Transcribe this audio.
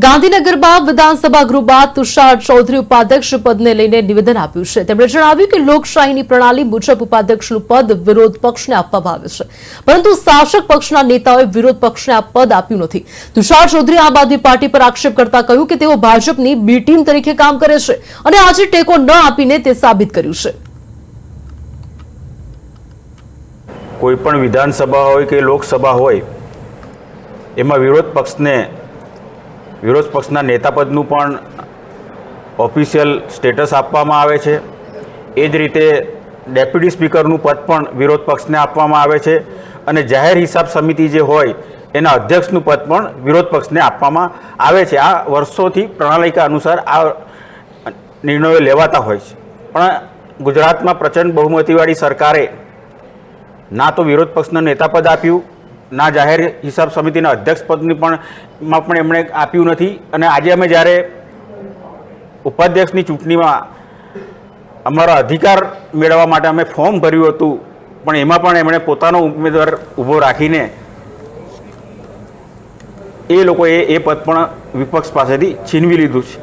ગાંધીનગરમાં વિધાનસભા ગૃહ તુષાર ચૌધરી ઉપાધ્યક્ષ પદને લઈને નિવેદન આપ્યું છે. તેમણે જણાવ્યું કે લોકશાહીની પ્રણાલી મુજબ ઉપાધ્યક્ષનું પદ વિરોધ પક્ષને આપવામાં આવે છે. પરંતુ શાસક પક્ષના નેતાઓએ વિરોધ પક્ષને આ પદ આપ્યું નથી. તુષાર ચૌધરી આમ આદમી પાર્ટી પર આક્ષેપ કરતા કહ્યું કે તેઓ ભાજપની બી ટીમ તરીકે કામ કરે છે અને આજે ટેકો ન આપીને તે સાબિત કર્યું છે. કોઈ પણ વિધાનસભા હોય કે લોકસભા હોય, એમાં વિરોધ પક્ષને વિરોધ પક્ષના નેતાપદનું પણ ઓફિશિયલ સ્ટેટસ આપવામાં આવે છે. એ જ રીતે ડેપ્યુટી સ્પીકરનું પદ પણ વિરોધ પક્ષને આપવામાં આવે છે અને જાહેર હિસાબ સમિતિ જે હોય, એના અધ્યક્ષનું પદ પણ વિરોધ પક્ષને આપવામાં આવે છે. આ વર્ષોથી પ્રણાલિકા અનુસાર આ નિર્ણયો લેવાતા હોય છે. પણ ગુજરાતમાં પ્રચંડ બહુમતીવાળી સરકારે ના તો વિરોધ પક્ષના નેતાપદ આપ્યું ના જાહેર હિસાબ સમિતિના અધ્યક્ષ પદની પણ માં પણ એમણે આપ્યું નથી. અને આજે અમે જ્યારે ઉપાધ્યક્ષની ચૂંટણીમાં અમારો અધિકાર મેળવવા માટે અમે ફોર્મ ભર્યું હતું, પણ એમાં પણ એમણે પોતાનો ઉમેદવાર ઊભો રાખીને એ લોકોએ એ પદ પણ વિપક્ષ પાસેથી છીનવી લીધું છે.